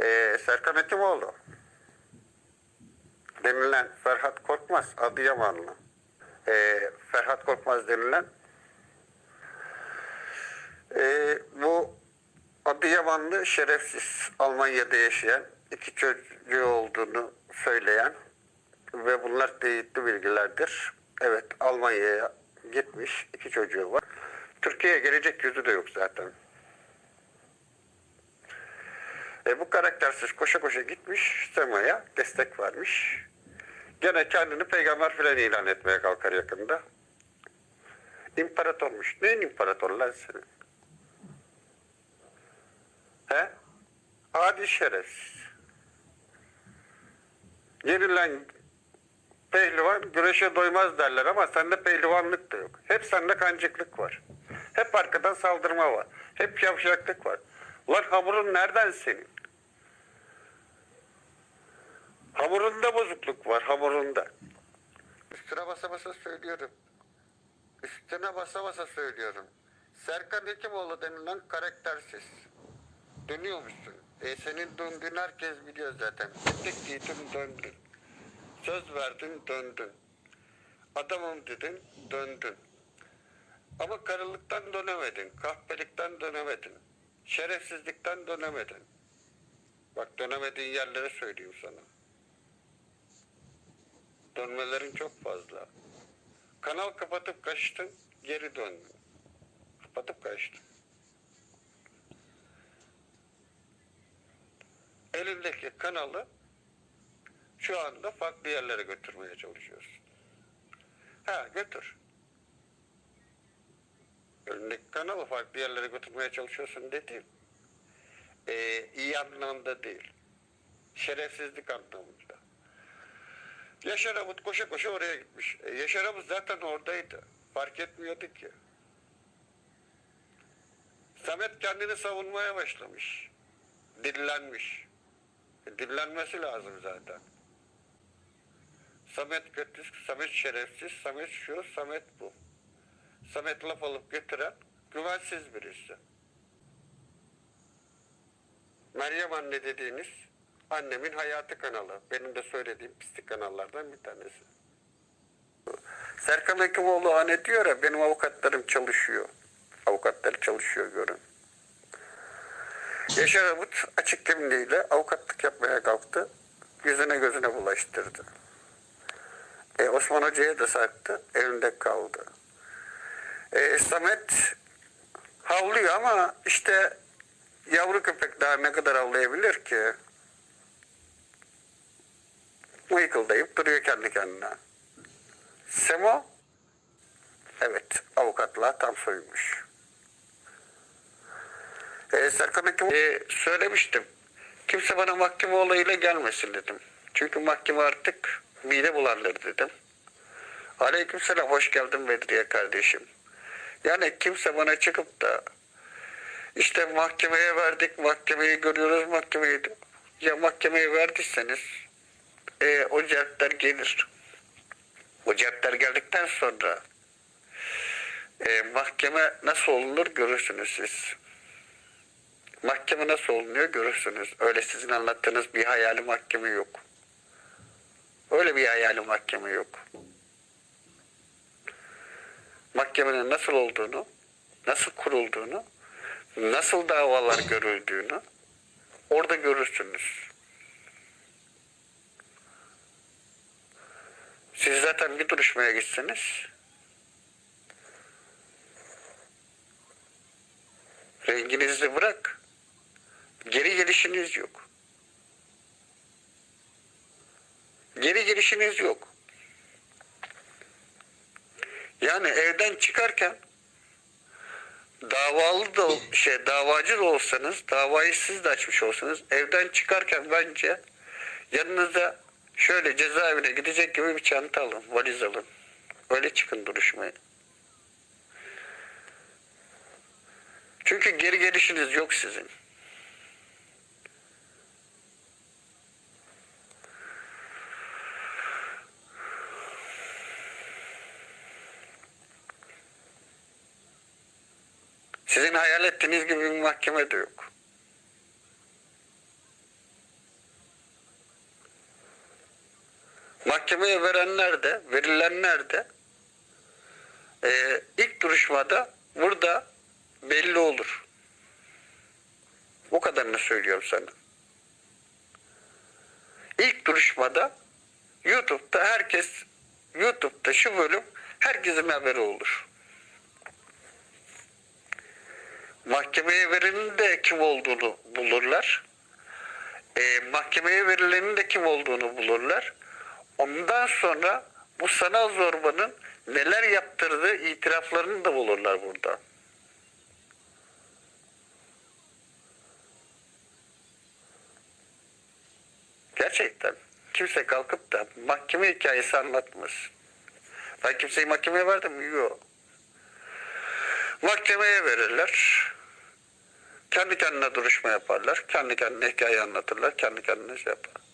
Ee, Serkan Hekimoğlu denilen Ferhat Korkmaz Adıyamanlı. Ee, Ferhat Korkmaz denilen ee, bu Adıyamanlı şerefsiz Almanya'da yaşayan iki çocuğu olduğunu söyleyen ve bunlar teyitli bilgilerdir. Evet Almanya'ya gitmiş iki çocuğu var. Türkiye'ye gelecek yüzü de yok zaten. E, bu karaktersiz koşa koşa gitmiş Sema'ya destek vermiş. Gene kendini peygamber filan ilan etmeye kalkar yakında. İmparatormuş. Neyin imparator lan senin? He? Adi şerefsiz. Yenilen pehlivan güreşe doymaz derler ama sende pehlivanlık da yok. Hep sende kancıklık var. Hep arkadan saldırma var. Hep yavşaklık var. Lan hamurun nereden senin? Hamurunda bozukluk var, hamurunda. Üstüne basa basa söylüyorum. Üstüne basa basa söylüyorum. Serkan Hekimoğlu denilen karaktersiz. Dönüyormuşsun. E senin döndüğün herkes biliyor zaten. Tek giydin döndün. Söz verdin döndün. Adamım dedin döndün. Ama karılıktan dönemedin. Kahpelikten dönemedin. Şerefsizlikten dönemedin. Bak dönemediğin yerleri söyleyeyim sana. Dönmelerin çok fazla. Kanal kapatıp kaçtın, geri döndün. Kapatıp kaçtın. Elindeki kanalı şu anda farklı yerlere götürmeye çalışıyorsun. Ha götür. Elindeki kanalı farklı yerlere götürmeye çalışıyorsun dediğim ee, iyi anlamda değil. Şerefsizlik anlamında. Yaşar Abut koşa koşa oraya gitmiş. E, Yaşar Abut zaten oradaydı. Fark etmiyordu ki. Samet kendini savunmaya başlamış. Dillenmiş. E, dillenmesi lazım zaten. Samet kötü, Samet şerefsiz, Samet şu, Samet bu. Samet laf alıp götüren güvensiz birisi. Meryem Anne dediğiniz annemin hayatı kanalı. Benim de söylediğim pislik kanallardan bir tanesi. Serkan Hekimoğlu hani diyor ya benim avukatlarım çalışıyor. Avukatları çalışıyor görün. Yaşar Abut açık kimliğiyle avukatlık yapmaya kalktı. Yüzüne gözüne bulaştırdı. E, Osman Hoca'ya da sattı. Elinde kaldı. E, Samet havlıyor ama işte yavru köpek daha ne kadar avlayabilir ki? Mıykıldayıp duruyor kendi kendine. Semo evet avukatlığa tam soymuş. E, Serkan Hakim e, söylemiştim. Kimse bana mahkeme olayıyla gelmesin dedim. Çünkü mahkeme artık mide bulandır dedim. Aleykümselam hoş geldin Bedriye kardeşim. Yani kimse bana çıkıp da işte mahkemeye verdik, mahkemeyi görüyoruz, mahkemeyi... Ya mahkemeye verdiyseniz e, o celtler gelir. O celtler geldikten sonra e, mahkeme nasıl olunur görürsünüz siz. Mahkeme nasıl olunuyor görürsünüz. Öyle sizin anlattığınız bir hayali mahkeme yok. Öyle bir hayali mahkeme yok. Mahkemenin nasıl olduğunu, nasıl kurulduğunu, nasıl davalar görüldüğünü orada görürsünüz. Siz zaten bir duruşmaya gitseniz renginizi bırak. Geri gelişiniz yok. Geri gelişiniz yok. Yani evden çıkarken davalı da şey davacı da olsanız, davayı siz de açmış olsanız evden çıkarken bence yanınıza şöyle cezaevine gidecek gibi bir çanta alın, valiz alın. Öyle çıkın duruşmaya. Çünkü geri gelişiniz yok sizin. Sizin hayal ettiğiniz gibi bir mahkeme de yok. Mahkemeye verenler de, verilenler de e, ilk duruşmada burada belli olur. O kadarını söylüyorum sana. İlk duruşmada YouTube'da herkes YouTube'da şu bölüm herkesin haberi olur. Mahkemeye verenin de kim olduğunu bulurlar. E, mahkemeye verilenin de kim olduğunu bulurlar. Ondan sonra bu sanal zorbanın neler yaptırdığı itiraflarını da bulurlar burada. Gerçekten kimse kalkıp da mahkeme hikayesi anlatmaz. Ben kimseyi mahkemeye verdim? Yok. Mahkemeye verirler. Kendi kendine duruşma yaparlar. Kendi kendine hikaye anlatırlar. Kendi kendine şey yapar.